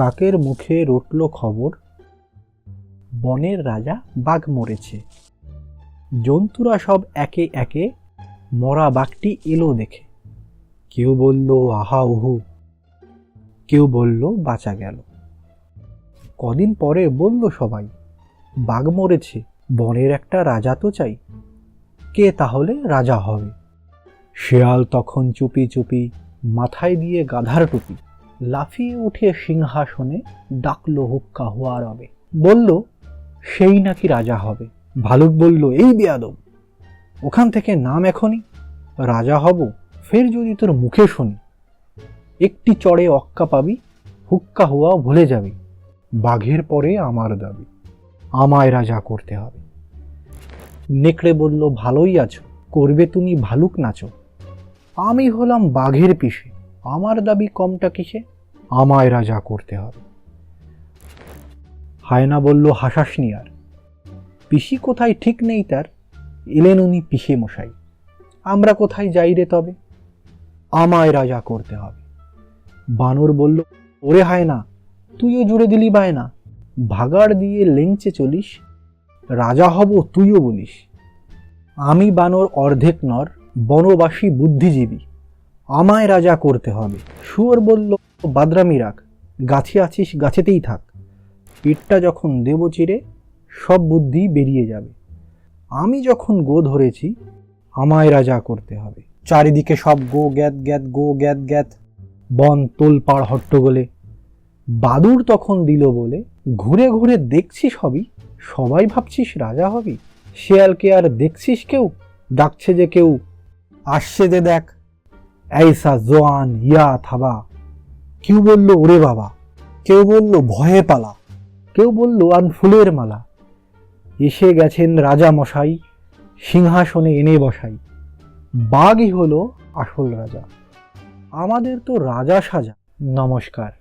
কাকের মুখে রটল খবর? বনের রাজা বাঘ মরেছে। জন্তুরা সব একে একে মরা বাঘটি এলো দেখে। কেউ বলল, আহা, উহু। কেউ বলল, বাঁচা গেল। কদিন পরে বলল সবাই, বাঘ মরেছে, বনের একটা রাজা তো চাই। কে তাহলে রাজা হবে? শেয়াল তখন চুপি চুপি মাথায় দিয়ে গাধার টুপি লাফিয়ে উঠে সিংহাসনে ডাকলো হুক্কা হুয়া রবে বলল, সেই নাকি রাজা হবে। ভালুক বলল, এই বেয়াদব, ওখান থেকে নাম এখনই। রাজা হব, ফের যদি তোর মুখে শুনি, একটি চড়ে অক্কা পাবি, হুক্কা হুয়া ভুলে যাবি। বাঘের পরে আমার দাবি, আমায় রাজা করতে হবে। নেকড়ে বলল, ভালোই আছো, করবে তুমি ভালুক নাচো। আমি হলাম বাঘের পিসে। আমার দাবি কমটা কিসে? আমায় রাজা করতে হবে। হায়না বলল হাসাসনি আর। পিসি কোথায় ঠিক নেই তার। এলেন উনি পিসে মশাই। আমরা কোথায় যাই রে তবে? আমায় রাজা করতে হবে। বানর বলল, ওরে হায় না তুইও জুড়ে দিলি বায়না। ভাগাড় দিয়ে লেংচে চলিস। রাজা হব, তুইও বলিস। আমি বানর অর্ধেক নর, বনবাসী বুদ্ধিজীবী। আমায় রাজা করতে হবে। শুয়োর বলল, বাদরামি রাখ, গাছে আছিস, গাছেতেই থাক। পেটটা যখন দেব চিরে, সব বুদ্ধি বেরিয়ে যাবে। আমি যখন গো ধরেছি, আমায় রাজা করতে হবে। চারিদিকে সব গো গ্যাত গ্যাত, গো গ্যাত গ্যাত। বন তোলপাড় হট্টগোলে বাদুর তখন দিল বলে, ঘুরে ঘুরে দেখছিস হবি, সবাই ভাবছিস রাজা হবি। শেয়ালকে আর দেখছিস কেউ, ডাকছে যে কেউ, আসছে যে দেখ এইসা জোয়ান, ইয়া, থাবা। কেউ বলল, ওরে বাবা। কেউ বলল, ভয়ে পালা। কেউ বলল আন ফুলের মালা। এসে গেছেন রাজা মশাই সিংহাসনে এনে বসাই। বাঘই হলো আসল রাজা। আমাদের তো রাজা সাজা। নমস্কার।